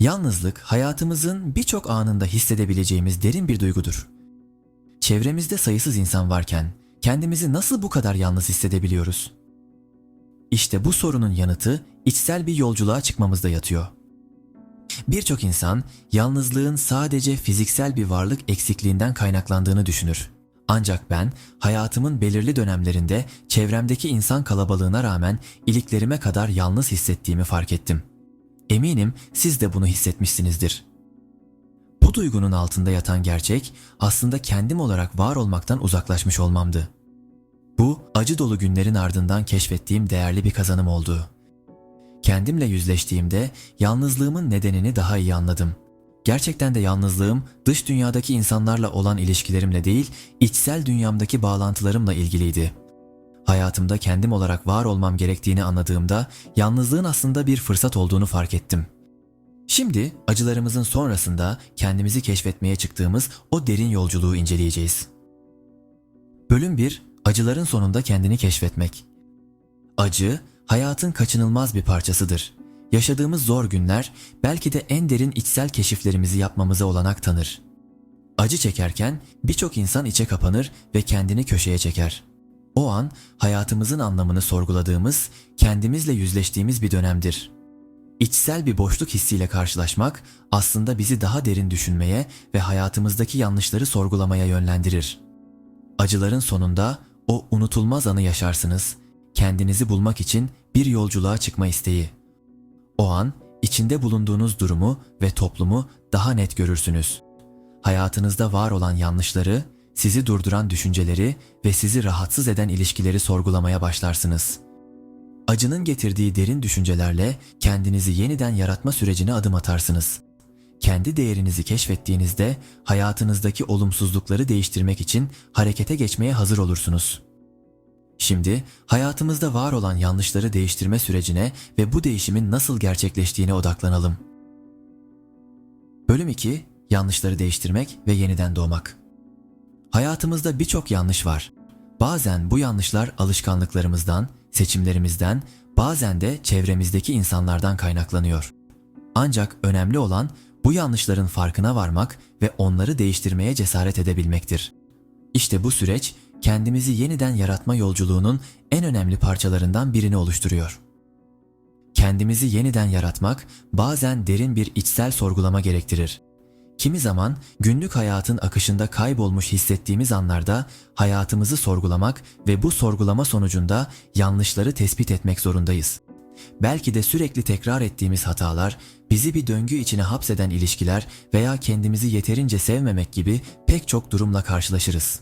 Yalnızlık hayatımızın birçok anında hissedebileceğimiz derin bir duygudur. Çevremizde sayısız insan varken kendimizi nasıl bu kadar yalnız hissedebiliyoruz? İşte bu sorunun yanıtı içsel bir yolculuğa çıkmamızda yatıyor. Birçok insan yalnızlığın sadece fiziksel bir varlık eksikliğinden kaynaklandığını düşünür. Ancak ben hayatımın belirli dönemlerinde çevremdeki insan kalabalığına rağmen iliklerime kadar yalnız hissettiğimi fark ettim. Eminim siz de bunu hissetmişsinizdir. Bu duygunun altında yatan gerçek aslında kendim olarak var olmaktan uzaklaşmış olmamdı. Bu acı dolu günlerin ardından keşfettiğim değerli bir kazanım oldu. Kendimle yüzleştiğimde yalnızlığımın nedenini daha iyi anladım. Gerçekten de yalnızlığım dış dünyadaki insanlarla olan ilişkilerimle değil, içsel dünyamdaki bağlantılarımla ilgiliydi. Hayatımda kendim olarak var olmam gerektiğini anladığımda yalnızlığın aslında bir fırsat olduğunu fark ettim. Şimdi acılarımızın sonrasında kendimizi keşfetmeye çıktığımız o derin yolculuğu inceleyeceğiz. Bölüm 1 Acıların sonunda kendini keşfetmek. Acı, hayatın kaçınılmaz bir parçasıdır. Yaşadığımız zor günler belki de en derin içsel keşiflerimizi yapmamıza olanak tanır. Acı çekerken birçok insan içe kapanır ve kendini köşeye çeker. O an hayatımızın anlamını sorguladığımız, kendimizle yüzleştiğimiz bir dönemdir. İçsel bir boşluk hissiyle karşılaşmak aslında bizi daha derin düşünmeye ve hayatımızdaki yanlışları sorgulamaya yönlendirir. Acıların sonunda o unutulmaz anı yaşarsınız. Kendinizi bulmak için bir yolculuğa çıkma isteği. O an içinde bulunduğunuz durumu ve toplumu daha net görürsünüz. Hayatınızda var olan yanlışları, sizi durduran düşünceleri ve sizi rahatsız eden ilişkileri sorgulamaya başlarsınız. Acının getirdiği derin düşüncelerle kendinizi yeniden yaratma sürecine adım atarsınız. Kendi değerinizi keşfettiğinizde hayatınızdaki olumsuzlukları değiştirmek için harekete geçmeye hazır olursunuz. Şimdi hayatımızda var olan yanlışları değiştirme sürecine ve bu değişimin nasıl gerçekleştiğine odaklanalım. Bölüm 2 Yanlışları değiştirmek ve yeniden doğmak. Hayatımızda birçok yanlış var. Bazen bu yanlışlar alışkanlıklarımızdan, seçimlerimizden, bazen de çevremizdeki insanlardan kaynaklanıyor. Ancak önemli olan bu yanlışların farkına varmak ve onları değiştirmeye cesaret edebilmektir. İşte bu süreç kendimizi yeniden yaratma yolculuğunun en önemli parçalarından birini oluşturuyor. Kendimizi yeniden yaratmak bazen derin bir içsel sorgulama gerektirir. Kimi zaman günlük hayatın akışında kaybolmuş hissettiğimiz anlarda hayatımızı sorgulamak ve bu sorgulama sonucunda yanlışları tespit etmek zorundayız. Belki de sürekli tekrar ettiğimiz hatalar, bizi bir döngü içine hapseden ilişkiler veya kendimizi yeterince sevmemek gibi pek çok durumla karşılaşırız.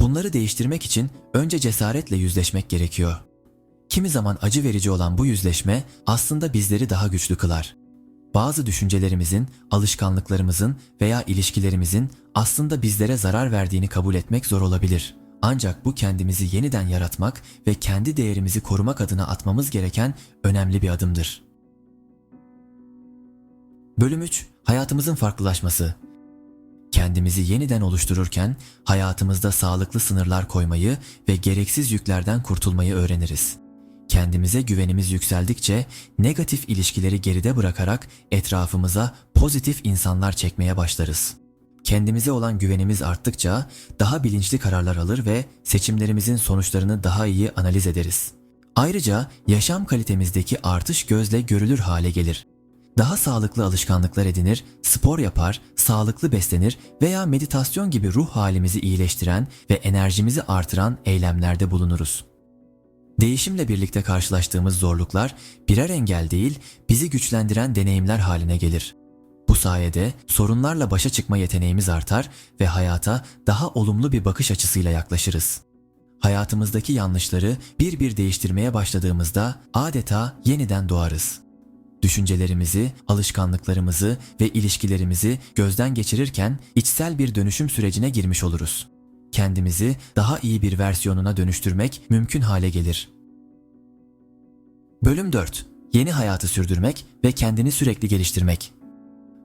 Bunları değiştirmek için önce cesaretle yüzleşmek gerekiyor. Kimi zaman acı verici olan bu yüzleşme aslında bizleri daha güçlü kılar. Bazı düşüncelerimizin, alışkanlıklarımızın veya ilişkilerimizin aslında bizlere zarar verdiğini kabul etmek zor olabilir. Ancak bu kendimizi yeniden yaratmak ve kendi değerimizi korumak adına atmamız gereken önemli bir adımdır. Bölüm 3 Hayatımızın farklılaşması Kendimizi yeniden oluştururken hayatımızda sağlıklı sınırlar koymayı ve gereksiz yüklerden kurtulmayı öğreniriz. Kendimize güvenimiz yükseldikçe negatif ilişkileri geride bırakarak etrafımıza pozitif insanlar çekmeye başlarız. Kendimize olan güvenimiz arttıkça daha bilinçli kararlar alır ve seçimlerimizin sonuçlarını daha iyi analiz ederiz. Ayrıca yaşam kalitemizdeki artış gözle görülür hale gelir. Daha sağlıklı alışkanlıklar edinir, spor yapar, sağlıklı beslenir veya meditasyon gibi ruh halimizi iyileştiren ve enerjimizi artıran eylemlerde bulunuruz. Değişimle birlikte karşılaştığımız zorluklar birer engel değil, bizi güçlendiren deneyimler haline gelir. Bu sayede sorunlarla başa çıkma yeteneğimiz artar ve hayata daha olumlu bir bakış açısıyla yaklaşırız. Hayatımızdaki yanlışları bir bir değiştirmeye başladığımızda adeta yeniden doğarız. Düşüncelerimizi, alışkanlıklarımızı ve ilişkilerimizi gözden geçirirken içsel bir dönüşüm sürecine girmiş oluruz. Kendimizi daha iyi bir versiyonuna dönüştürmek mümkün hale gelir. Bölüm 4. Yeni hayatı sürdürmek ve kendini sürekli geliştirmek.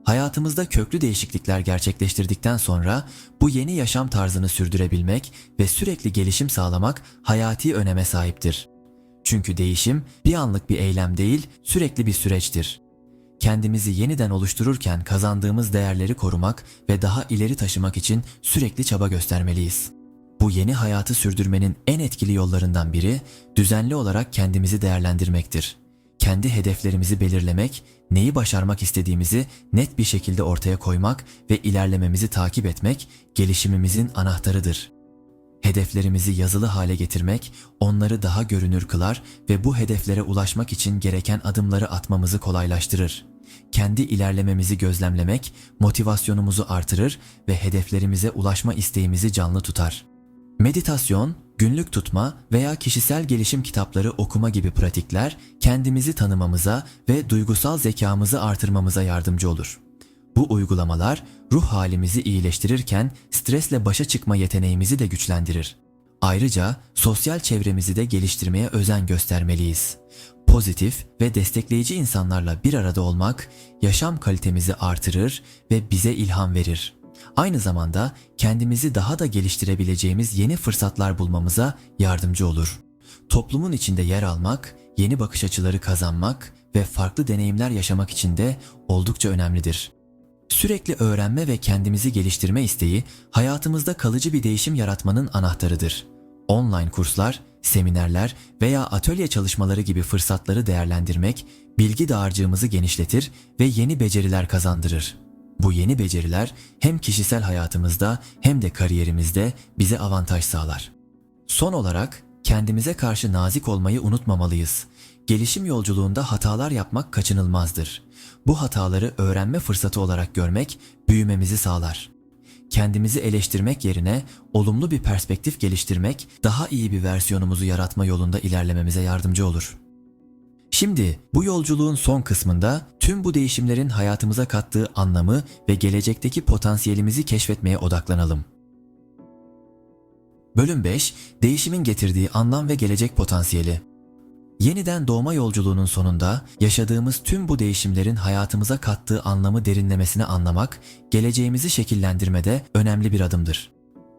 Hayatımızda köklü değişiklikler gerçekleştirdikten sonra bu yeni yaşam tarzını sürdürebilmek ve sürekli gelişim sağlamak hayati öneme sahiptir. Çünkü değişim bir anlık bir eylem değil, sürekli bir süreçtir. Kendimizi yeniden oluştururken kazandığımız değerleri korumak ve daha ileri taşımak için sürekli çaba göstermeliyiz. Bu yeni hayatı sürdürmenin en etkili yollarından biri düzenli olarak kendimizi değerlendirmektir. Kendi hedeflerimizi belirlemek, neyi başarmak istediğimizi net bir şekilde ortaya koymak ve ilerlememizi takip etmek gelişimimizin anahtarıdır. Hedeflerimizi yazılı hale getirmek onları daha görünür kılar ve bu hedeflere ulaşmak için gereken adımları atmamızı kolaylaştırır. Kendi ilerlememizi gözlemlemek motivasyonumuzu artırır ve hedeflerimize ulaşma isteğimizi canlı tutar. Meditasyon, günlük tutma veya kişisel gelişim kitapları okuma gibi pratikler kendimizi tanımamıza ve duygusal zekamızı artırmamıza yardımcı olur. Bu uygulamalar ruh halimizi iyileştirirken stresle başa çıkma yeteneğimizi de güçlendirir. Ayrıca sosyal çevremizi de geliştirmeye özen göstermeliyiz. Pozitif ve destekleyici insanlarla bir arada olmak yaşam kalitemizi artırır ve bize ilham verir. Aynı zamanda kendimizi daha da geliştirebileceğimiz yeni fırsatlar bulmamıza yardımcı olur. Toplumun içinde yer almak, yeni bakış açıları kazanmak ve farklı deneyimler yaşamak için de oldukça önemlidir. Sürekli öğrenme ve kendimizi geliştirme isteği hayatımızda kalıcı bir değişim yaratmanın anahtarıdır. Online kurslar, seminerler veya atölye çalışmaları gibi fırsatları değerlendirmek bilgi dağarcığımızı genişletir ve yeni beceriler kazandırır. Bu yeni beceriler hem kişisel hayatımızda hem de kariyerimizde bize avantaj sağlar. Son olarak kendimize karşı nazik olmayı unutmamalıyız. Gelişim yolculuğunda hatalar yapmak kaçınılmazdır. Bu hataları öğrenme fırsatı olarak görmek büyümemizi sağlar. Kendimizi eleştirmek yerine olumlu bir perspektif geliştirmek daha iyi bir versiyonumuzu yaratma yolunda ilerlememize yardımcı olur. Şimdi bu yolculuğun son kısmında tüm bu değişimlerin hayatımıza kattığı anlamı ve gelecekteki potansiyelimizi keşfetmeye odaklanalım. Bölüm 5, değişimin getirdiği anlam ve gelecek potansiyeli. Yeniden doğma yolculuğunun sonunda yaşadığımız tüm bu değişimlerin hayatımıza kattığı anlamı derinlemesine anlamak, geleceğimizi şekillendirmede önemli bir adımdır.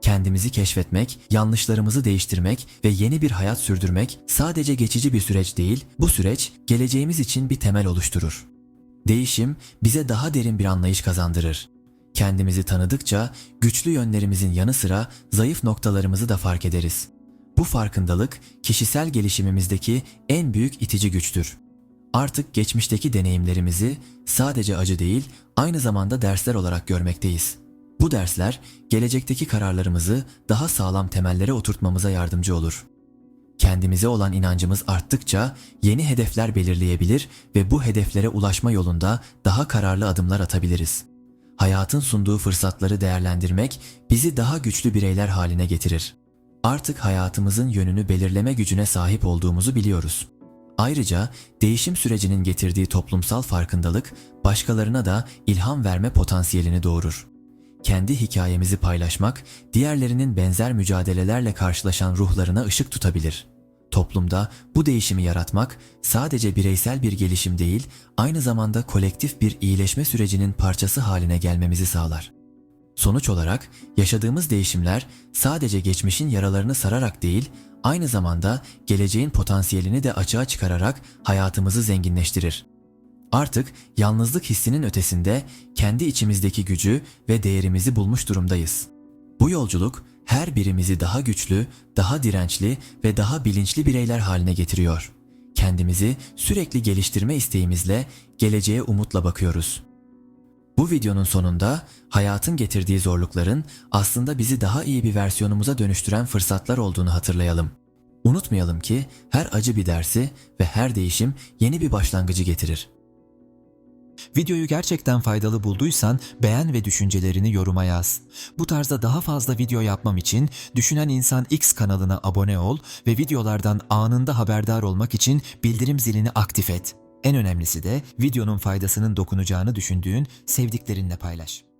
Kendimizi keşfetmek, yanlışlarımızı değiştirmek ve yeni bir hayat sürdürmek sadece geçici bir süreç değil, bu süreç geleceğimiz için bir temel oluşturur. Değişim bize daha derin bir anlayış kazandırır. Kendimizi tanıdıkça güçlü yönlerimizin yanı sıra zayıf noktalarımızı da fark ederiz. Bu farkındalık kişisel gelişimimizdeki en büyük itici güçtür. Artık geçmişteki deneyimlerimizi sadece acı değil, aynı zamanda dersler olarak görmekteyiz. Bu dersler gelecekteki kararlarımızı daha sağlam temellere oturtmamıza yardımcı olur. Kendimize olan inancımız arttıkça yeni hedefler belirleyebilir ve bu hedeflere ulaşma yolunda daha kararlı adımlar atabiliriz. Hayatın sunduğu fırsatları değerlendirmek bizi daha güçlü bireyler haline getirir. Artık hayatımızın yönünü belirleme gücüne sahip olduğumuzu biliyoruz. Ayrıca değişim sürecinin getirdiği toplumsal farkındalık başkalarına da ilham verme potansiyelini doğurur. Kendi hikayemizi paylaşmak, diğerlerinin benzer mücadelelerle karşılaşan ruhlarına ışık tutabilir. Toplumda bu değişimi yaratmak sadece bireysel bir gelişim değil, aynı zamanda kolektif bir iyileşme sürecinin parçası haline gelmemizi sağlar. Sonuç olarak yaşadığımız değişimler sadece geçmişin yaralarını sararak değil, aynı zamanda geleceğin potansiyelini de açığa çıkararak hayatımızı zenginleştirir. Artık yalnızlık hissinin ötesinde kendi içimizdeki gücü ve değerimizi bulmuş durumdayız. Bu yolculuk her birimizi daha güçlü, daha dirençli ve daha bilinçli bireyler haline getiriyor. Kendimizi sürekli geliştirme isteğimizle geleceğe umutla bakıyoruz. Bu videonun sonunda hayatın getirdiği zorlukların aslında bizi daha iyi bir versiyonumuza dönüştüren fırsatlar olduğunu hatırlayalım. Unutmayalım ki her acı bir dersi ve her değişim yeni bir başlangıcı getirir. Videoyu gerçekten faydalı bulduysan beğen ve düşüncelerini yoruma yaz. Bu tarzda daha fazla video yapmam için Düşünen İnsan X kanalına abone ol ve videolardan anında haberdar olmak için bildirim zilini aktif et. En önemlisi de videonun faydasının dokunacağını düşündüğün sevdiklerinle paylaş.